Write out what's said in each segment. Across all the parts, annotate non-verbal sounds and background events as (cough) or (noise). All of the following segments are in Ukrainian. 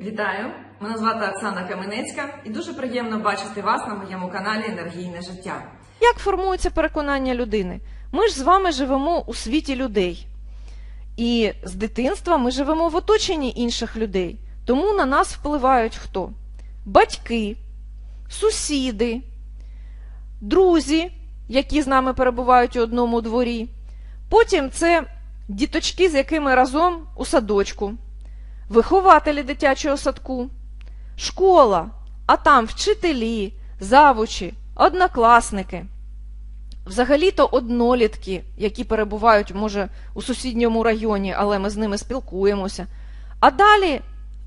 Вітаю! Мене звати Оксана Каменецька і дуже приємно бачити вас на моєму каналі Енергійне життя. Як формується переконання людини? Ми ж з вами живемо у світі людей. І з дитинства ми живемо в оточенні інших людей. Тому на нас впливають хто? Батьки, сусіди, друзі, які з нами перебувають у одному дворі. Потім це діточки, з якими разом у садочку, вихователі дитячого садку, школа, а там вчителі, завучі, однокласники. Взагалі-то однолітки, які перебувають, може, у сусідньому районі, але ми з ними спілкуємося. А далі,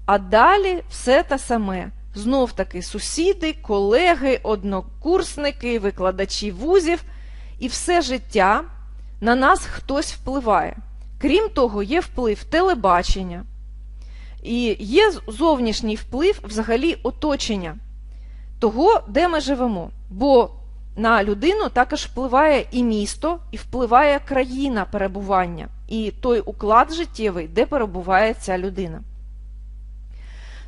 а далі все те саме. Знов таки сусіди, колеги, однокурсники, викладачі вузів, і все життя на нас хтось впливає. Крім того, є вплив телебачення, і є зовнішній вплив взагалі оточення того, де ми живемо. Бо на людину також впливає і місто, і впливає країна перебування, і той уклад життєвий, де перебуває ця людина.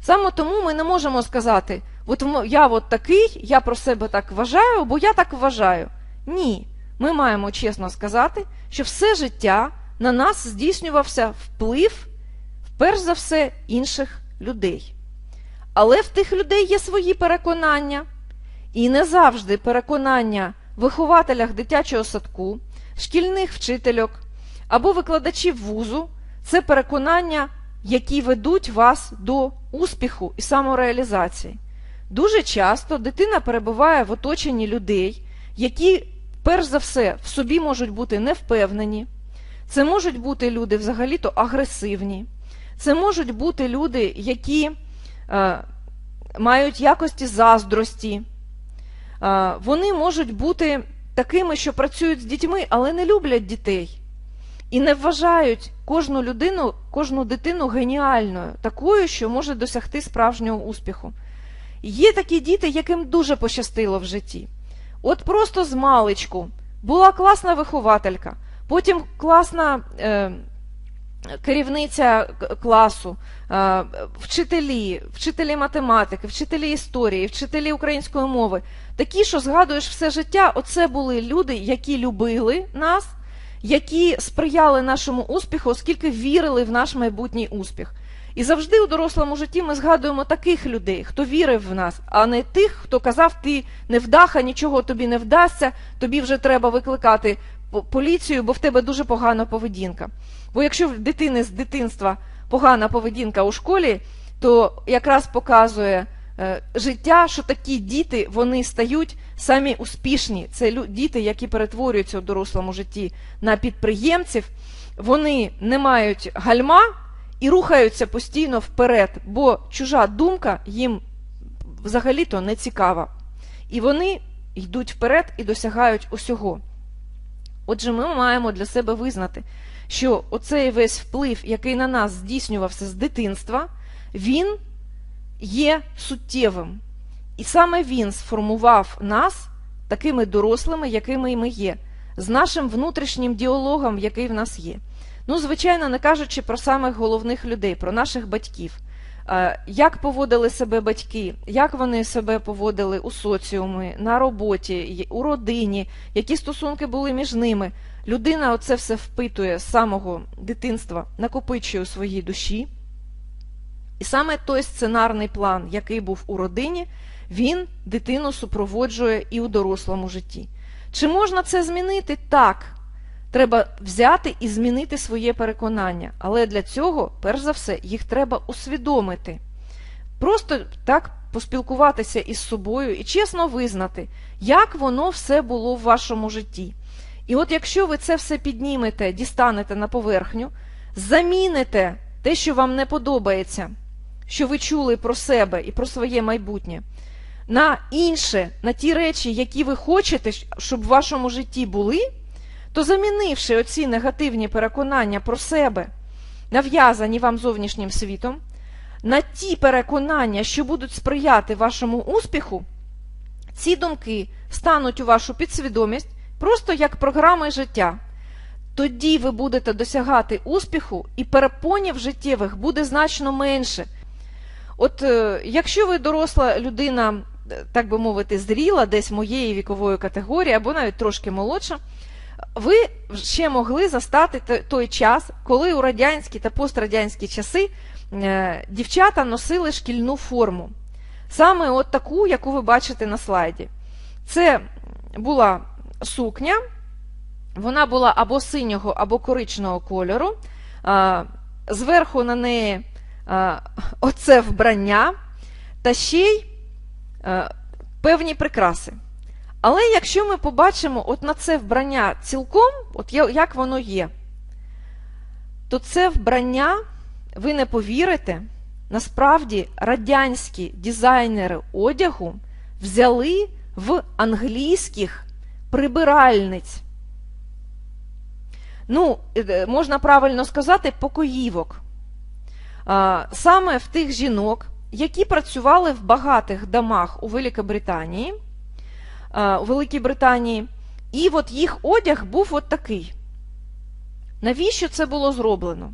Саме тому ми не можемо сказати, от я от такий, я про себе так вважаю, бо я так вважаю. Ні. Ми маємо чесно сказати, що все життя на нас здійснювався вплив, перш за все, інших людей. Але в тих людей є свої переконання, і не завжди переконання вихователях дитячого садку, шкільних вчительок або викладачів вузу це переконання, які ведуть вас до успіху і самореалізації. Дуже часто дитина перебуває в оточенні людей, які, перш за все, в собі можуть бути невпевнені. Це можуть бути люди взагалі-то агресивні. Це можуть бути люди, які е, мають якості заздрості. Е, вони можуть бути такими, що працюють з дітьми, але не люблять дітей. І не вважають кожну людину, кожну дитину геніальною, такою, що може досягти справжнього успіху. Є такі діти, яким дуже пощастило в житті. От просто з маличку була класна вихователька, потім класна е, керівниця класу, е, вчителі, вчителі математики, вчителі історії, вчителі української мови. Такі, що згадуєш все життя, оце були люди, які любили нас, які сприяли нашому успіху, оскільки вірили в наш майбутній успіх. І завжди у дорослому житті ми згадуємо таких людей, хто вірив в нас, а не тих, хто казав, ти невдаха, нічого тобі не вдасться, тобі вже треба викликати поліцію, бо в тебе дуже погана поведінка. Бо якщо в дитини з дитинства погана поведінка у школі, то якраз показує е, життя, що такі діти вони стають самі успішні. Це діти, які перетворюються у дорослому житті на підприємців, вони не мають гальма і рухаються постійно вперед, бо чужа думка їм взагалі-то не цікава. І вони йдуть вперед і досягають усього. Отже, ми маємо для себе визнати, що оцей весь вплив, який на нас здійснювався з дитинства, він є суттєвим. І саме він сформував нас такими дорослими, якими ми є, з нашим внутрішнім діалогом, який в нас є. Ну, звичайно, не кажучи про самих головних людей, про наших батьків. Е, Як поводили себе батьки, як вони себе поводили у соціумі, на роботі, у родині, які стосунки були між ними. Людина оце все впитує з самого дитинства, накопичує у своїй душі. І саме той сценарний план, який був у родині, він дитину супроводжує і у дорослому житті. Чи можна це змінити? Так. Треба взяти і змінити своє переконання, але для цього, перш за все, їх треба усвідомити. Просто так поспілкуватися із собою і чесно визнати, як воно все було в вашому житті. І от якщо ви це все піднімете, дістанете на поверхню, заміните те, що вам не подобається, що ви чули про себе і про своє майбутнє, на інше, на ті речі, які ви хочете, щоб в вашому житті були, то замінивши оці негативні переконання про себе, нав'язані вам зовнішнім світом, на ті переконання, що будуть сприяти вашому успіху, ці думки стануть у вашу підсвідомість просто як програми життя. Тоді ви будете досягати успіху, і перепонів життєвих буде значно менше. От е, якщо ви доросла людина, е, так би мовити, зріла, десь моєї вікової категорії, або навіть трошки молодша, ви ще могли застати той час, коли у радянські та пострадянські часи е, дівчата носили шкільну форму. Саме от таку, яку ви бачите на слайді. Це була сукня, вона була або синього, або коричного кольору. Зверху на неї а, оце вбрання та ще й певні прикраси. Але якщо ми побачимо от на це вбрання цілком, от як воно є, то це вбрання, ви не повірите, насправді радянські дизайнери одягу взяли в англійських прибиральниць. Ну, е, можна правильно сказати, покоївок. Саме в тих жінок, які працювали в багатих домах у Великобританії, у Великій Британії, і от їх одяг був от такий. Навіщо це було зроблено?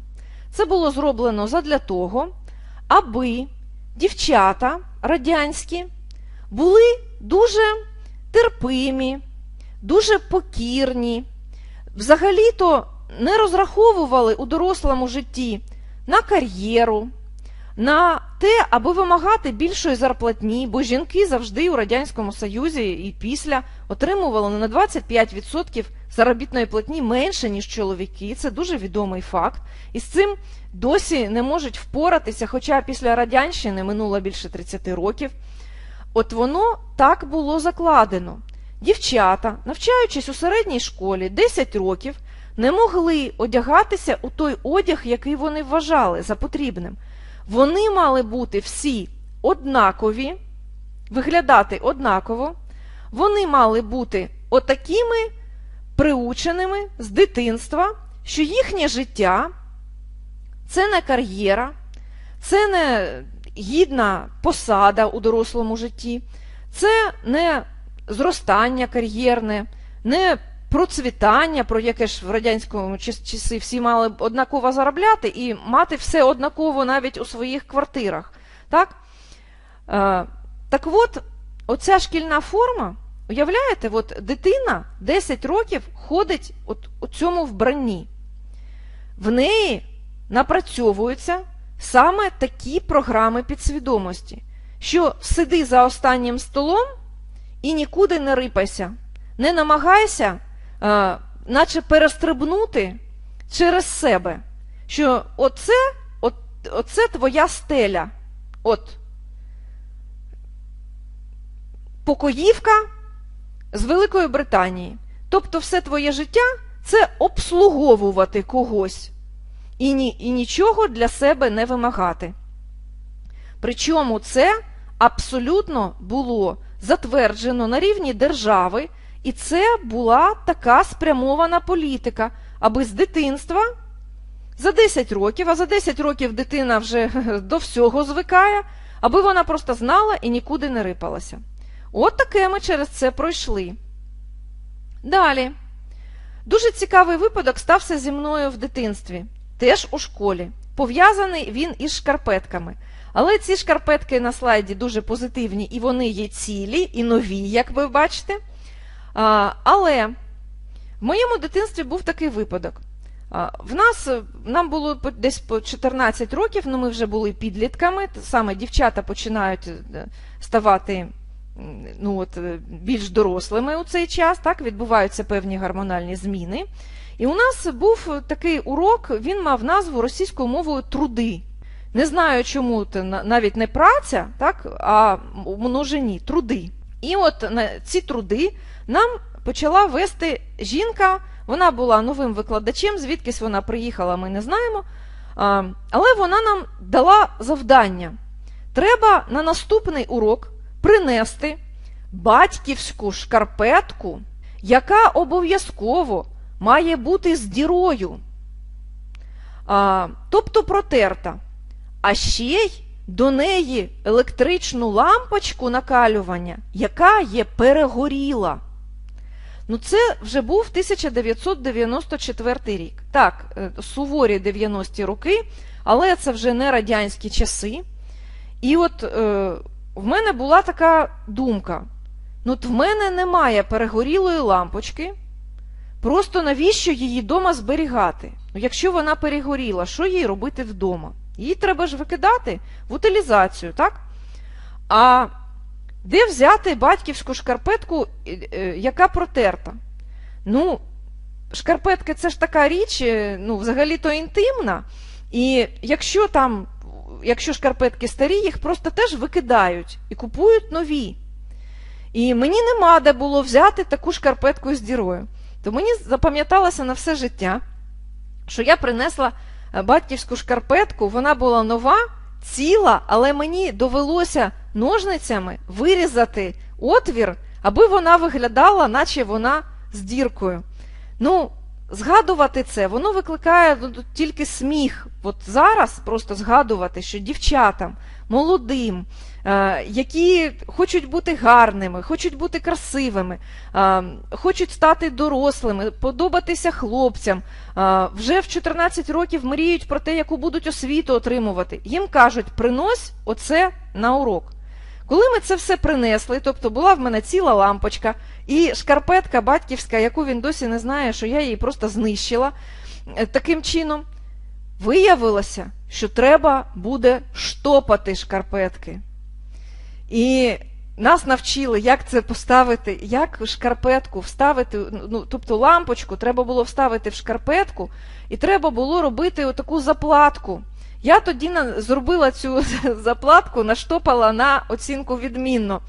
Це було зроблено задля того, аби дівчата радянські були дуже терпимі, дуже покірні, взагалі-то не розраховували у дорослому житті на кар'єру, на те, аби вимагати більшої зарплатні, бо жінки завжди у Радянському Союзі і після отримували на 25% заробітної платні менше, ніж чоловіки. Це дуже відомий факт. І з цим досі не можуть впоратися, хоча після радянщини минуло більше 30 років. От воно так було закладено. Дівчата, навчаючись у середній школі 10 років, не могли одягатися у той одяг, який вони вважали за потрібним. Вони мали бути всі однакові, виглядати однаково, вони мали бути отакими приученими з дитинства, що їхнє життя це не кар'єра, це не гідна посада у дорослому житті, це не зростання кар'єрне, не процвітання, про яке ж в радянському часи всі мали однаково заробляти і мати все однаково навіть у своїх квартирах. Так, е, так от, оця шкільна форма, уявляєте, от дитина 10 років ходить от у цьому вбранні. В неї напрацьовуються саме такі програми підсвідомості, що сиди за останнім столом і нікуди не рипайся, не намагайся, наче перестрибнути через себе, що оце, от, оце твоя стеля. От покоївка з Великої Британії. Тобто все твоє життя це обслуговувати когось і, ні, і нічого для себе не вимагати. Причому це абсолютно було затверджено на рівні держави, і це була така спрямована політика, аби з дитинства за 10 років, а за 10 років дитина вже (laughs) до всього звикає, аби вона просто знала і нікуди не рипалася. От таке ми через це пройшли. Далі. Дуже цікавий випадок стався зі мною в дитинстві, теж у школі. Пов'язаний він із шкарпетками. Але ці шкарпетки на слайді дуже позитивні, і вони є цілі і нові, як ви бачите. Але в моєму дитинстві був такий випадок. В нас е, нам було десь по 14 років, ну ми вже були підлітками. Саме дівчата починають е, ставати ну, от, е, більш дорослими у цей час, так, відбуваються певні гормональні зміни. І у нас був такий урок, він мав назву російською мовою труди. Не знаю, чому навіть не праця, так, а в множині труди. І от ці труди нам почала вести жінка. Вона була новим викладачем, звідкись вона приїхала, ми не знаємо. Але вона нам дала завдання. Треба на наступний урок принести батьківську шкарпетку, яка обов'язково має бути з дірою, тобто протерта. А ще й до неї електричну лампочку накалювання, яка є перегоріла. Ну, це вже був 1994 рік. Так, е, суворі 90-ті роки, але це вже не радянські часи. І от е, в мене була така думка: ну, от в мене немає перегорілої лампочки, просто навіщо її вдома зберігати? Ну, якщо вона перегоріла, що їй робити вдома? Її треба ж викидати в утилізацію, так? А де взяти батьківську шкарпетку, е, е, яка протерта? Ну, шкарпетки це ж така річ, е, ну, взагалі-то інтимна. І якщо там, якщо шкарпетки старі, їх просто теж викидають і купують нові. І мені нема де було взяти таку шкарпетку з дірою. То мені запам'яталося на все життя, що я принесла батьківську шкарпетку, вона була нова, ціла, але мені довелося ножницями вирізати отвір, аби вона виглядала, наче вона з діркою. Ну, згадувати це, воно викликає ну, тільки сміх. От зараз просто згадувати, що дівчатам, молодим, е, які хочуть бути гарними, хочуть бути красивими, е, хочуть стати дорослими, подобатися хлопцям, е, вже в 14 років мріють про те, яку будуть освіту отримувати. Їм кажуть, принось оце на урок. Коли ми це все принесли, тобто була в мене ціла лампочка і шкарпетка батьківська, яку він досі не знає, що я її просто знищила е, таким чином, виявилося, що треба буде штопати шкарпетки. І нас навчили, як це поставити, як шкарпетку вставити, ну, тобто лампочку треба було вставити в шкарпетку, і треба було робити отаку заплатку. Я тоді зробила цю (laughs) заплатку, наштопала на оцінку відмінно,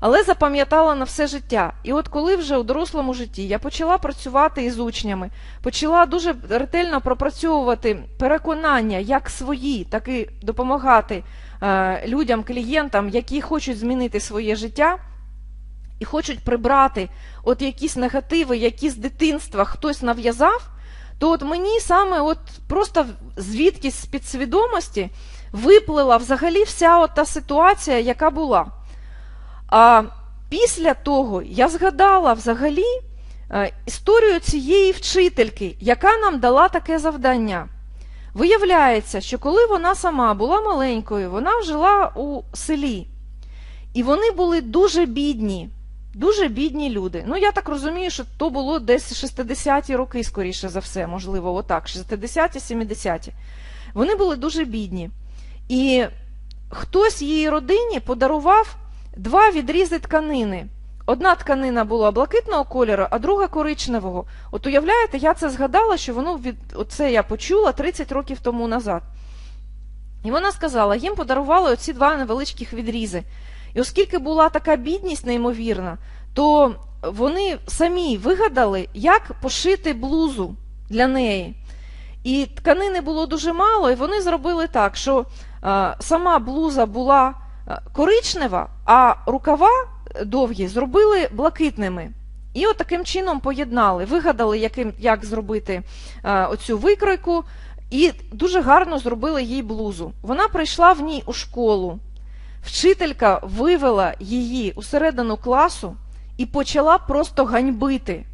але запам'ятала на все життя. І от коли вже у дорослому житті я почала працювати із учнями, почала дуже ретельно пропрацьовувати переконання як свої, так і допомагати е, людям, клієнтам, які хочуть змінити своє життя. І хочуть прибрати от якісь негативи, які з дитинства хтось нав'язав, то от мені саме от просто звідкись з підсвідомості виплила взагалі вся от та ситуація, яка була. А після того я згадала взагалі е, історію цієї вчительки, яка нам дала таке завдання. Виявляється, що коли вона сама була маленькою, вона жила у селі, і вони були дуже бідні. Дуже бідні люди. Ну, я так розумію, що то було десь 60-ті роки, скоріше за все, можливо, отак, 60-ті, 70-ті. Вони були дуже бідні. І хтось її родині подарував два відрізи тканини. Одна тканина була блакитного кольору, а друга коричневого. От уявляєте, я це згадала, що воно від оце я почула 30 років тому назад. І вона сказала, їм подарували оці два невеличких відрізи. І оскільки була така бідність неймовірна, то вони самі вигадали, як пошити блузу для неї. І тканини було дуже мало, і вони зробили так, що а, сама блуза була коричнева, а рукава довгі зробили блакитними. І от таким чином поєднали, вигадали, яким, як зробити а, оцю викройку, і дуже гарно зробили їй блузу. Вона прийшла в ній у школу. Вчителька вивела її усередину класу і почала просто ганьбити,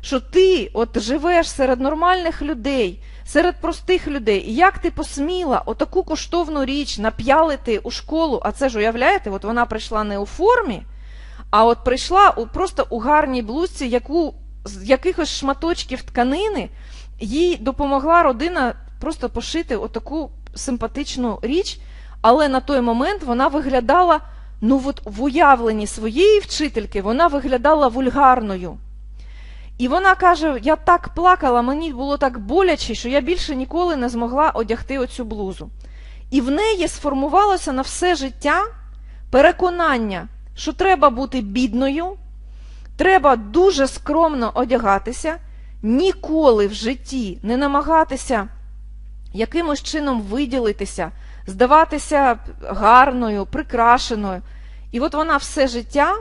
що ти от живеш серед нормальних людей, серед простих людей, і як ти посміла отаку коштовну річ нап'ялити у школу, а це ж уявляєте, от вона прийшла не у формі, а от прийшла у, просто у гарній блузці, яку з якихось шматочків тканини їй допомогла родина просто пошити отаку симпатичну річ. Але на той момент вона виглядала, ну от в уявленні своєї вчительки, вона виглядала вульгарною. І вона каже: я так плакала, мені було так боляче, що я більше ніколи не змогла одягти оцю блузу. І в неї сформувалося на все життя переконання, що треба бути бідною, треба дуже скромно одягатися, ніколи в житті не намагатися якимось чином виділитися здаватися гарною, прикрашеною. І от вона все життя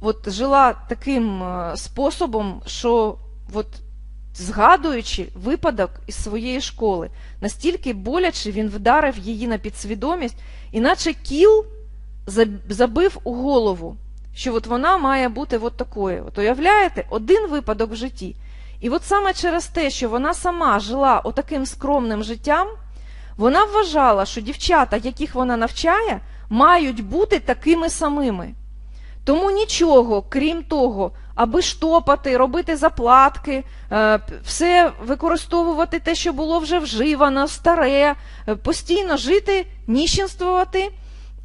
от жила таким е, способом, що от згадуючи випадок із своєї школи, настільки боляче він вдарив її на підсвідомість, іначе кіл забив у голову, що от вона має бути от такою. От уявляєте, один випадок в житті. І от саме через те, що вона сама жила отаким скромним життям, вона вважала, що дівчата, яких вона навчає, мають бути такими самими. Тому нічого, крім того, аби штопати, робити заплатки, е, все використовувати те, що було вже вживано, старе, е, постійно жити, ніщенствувати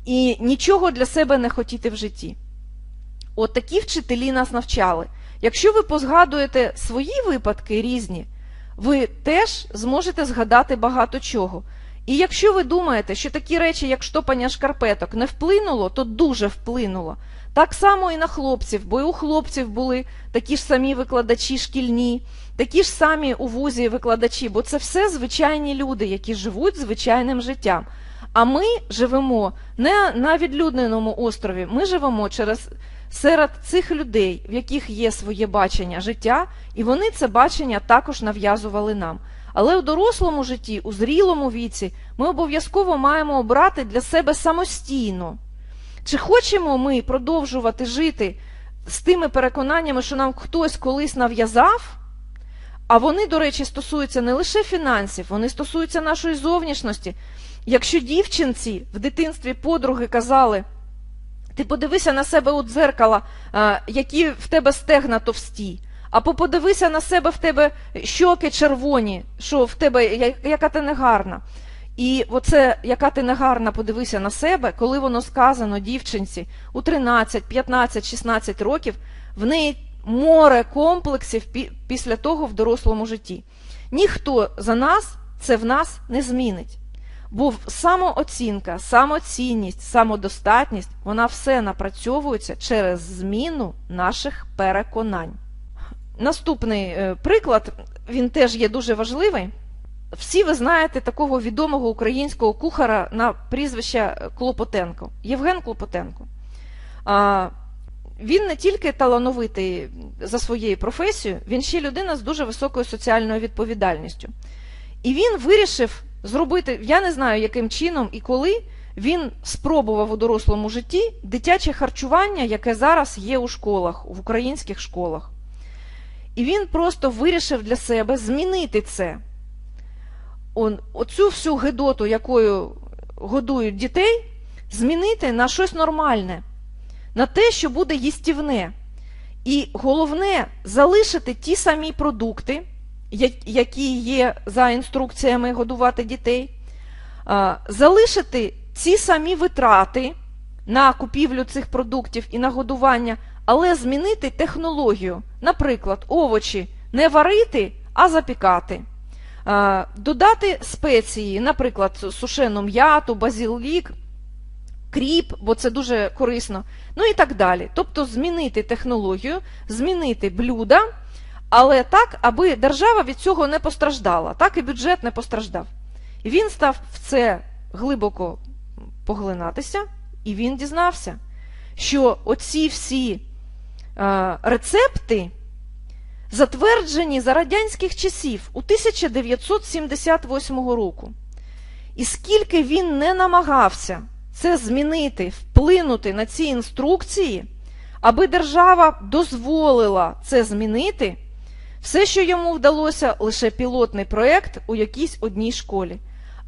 і нічого для себе не хотіти в житті. От такі вчителі нас навчали. Якщо ви позгадуєте свої випадки різні, ви теж зможете згадати багато чого. І якщо ви думаєте, що такі речі, як штопання шкарпеток, не вплинуло, то дуже вплинуло. Так само і на хлопців, бо і у хлопців були такі ж самі викладачі шкільні, такі ж самі у вузі викладачі, бо це все звичайні люди, які живуть звичайним життям. А ми живемо не на відлюдненому острові, ми живемо через серед цих людей, в яких є своє бачення життя, і вони це бачення також нав'язували нам. Але у дорослому житті, у зрілому віці, ми обов'язково маємо обрати для себе самостійно. Чи хочемо ми продовжувати жити з тими переконаннями, що нам хтось колись нав'язав? А вони, до речі, стосуються не лише фінансів, вони стосуються нашої зовнішності. Якщо дівчинці в дитинстві подруги казали, ти подивися на себе у дзеркало, які в тебе стегна товсті, або подивися на себе в тебе щоки червоні, що в тебе яка ти негарна. І оце, яка ти негарна, подивися на себе, коли воно сказано дівчинці у 13, 15, 16 років, в неї море комплексів після того в дорослому житті. Ніхто за нас це в нас не змінить. Бо самооцінка, самоцінність, самодостатність, вона все напрацьовується через зміну наших переконань. Наступний е, приклад, він теж є дуже важливий. Всі ви знаєте такого відомого українського кухара на прізвище Клопотенко, Євген Клопотенко. Він не тільки талановитий за своєю професією, він ще людина з дуже високою соціальною відповідальністю. І він вирішив зробити, я не знаю, яким чином і коли він спробував у дорослому житті дитяче харчування, яке зараз є у школах, в українських школах. І він просто вирішив для себе змінити це. Он, оцю всю гидоту, якою годують дітей, змінити на щось нормальне, на те, що буде їстівне. І головне залишити ті самі продукти, які є за інструкціями годувати дітей, залишити ці самі витрати на купівлю цих продуктів і на годування, але змінити технологію. Наприклад, овочі не варити, а запікати. Додати спеції, наприклад, сушену м'яту, базилік, кріп, бо це дуже корисно, ну і так далі. Тобто змінити технологію, змінити блюда, але так, аби держава від цього не постраждала, так і бюджет не постраждав. Він став в це глибоко поглинатися, і він дізнався, що оці всі е, рецепти затверджені за радянських часів у 1978 року. І скільки він не намагався це змінити, вплинути на ці інструкції, аби держава дозволила це змінити, все, що йому вдалося, лише пілотний проєкт у якійсь одній школі.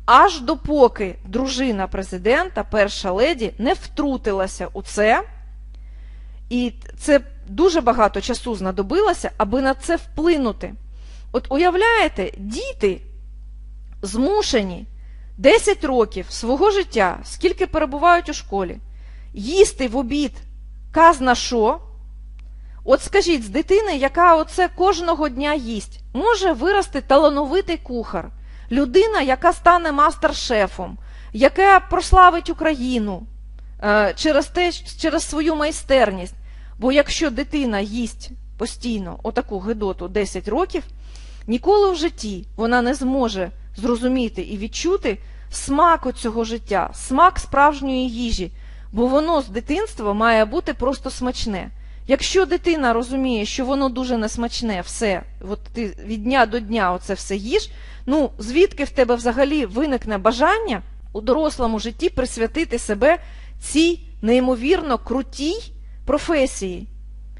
Аж допоки дружина президента, перша леді, не втрутилася у це, і це дуже багато часу знадобилося, аби на це вплинути. От уявляєте, діти змушені 10 років свого життя, скільки перебувають у школі, їсти в обід казна що. От скажіть, з дитини, яка оце кожного дня їсть, може вирости талановитий кухар, людина, яка стане мастер-шефом, яка прославить Україну е, через, те, через свою майстерність. Бо якщо дитина їсть постійно отаку гидоту 10 років, ніколи в житті вона не зможе зрозуміти і відчути смак цього життя, смак справжньої їжі, бо воно з дитинства має бути просто смачне. Якщо дитина розуміє, що воно дуже несмачне, все, от ти від дня до дня оце все їш, ну звідки в тебе взагалі виникне бажання у дорослому житті присвятити себе цій неймовірно крутій професії,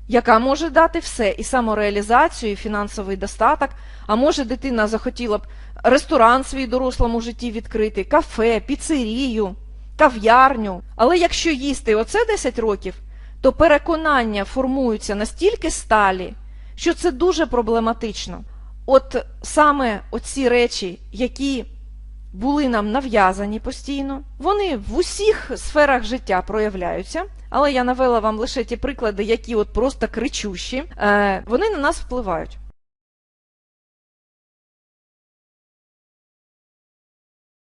яка може дати все і самореалізацію, і фінансовий достаток, а може дитина захотіла б ресторан свій дорослому житті відкрити, кафе, піцерію, кав'ярню. Але якщо їсти оце 10 років, то переконання формуються настільки сталі, що це дуже проблематично. От саме оці речі, які були нам нав'язані постійно, вони в усіх сферах життя проявляються. Але я навела вам лише ті приклади, які от просто кричущі, е, вони на нас впливають.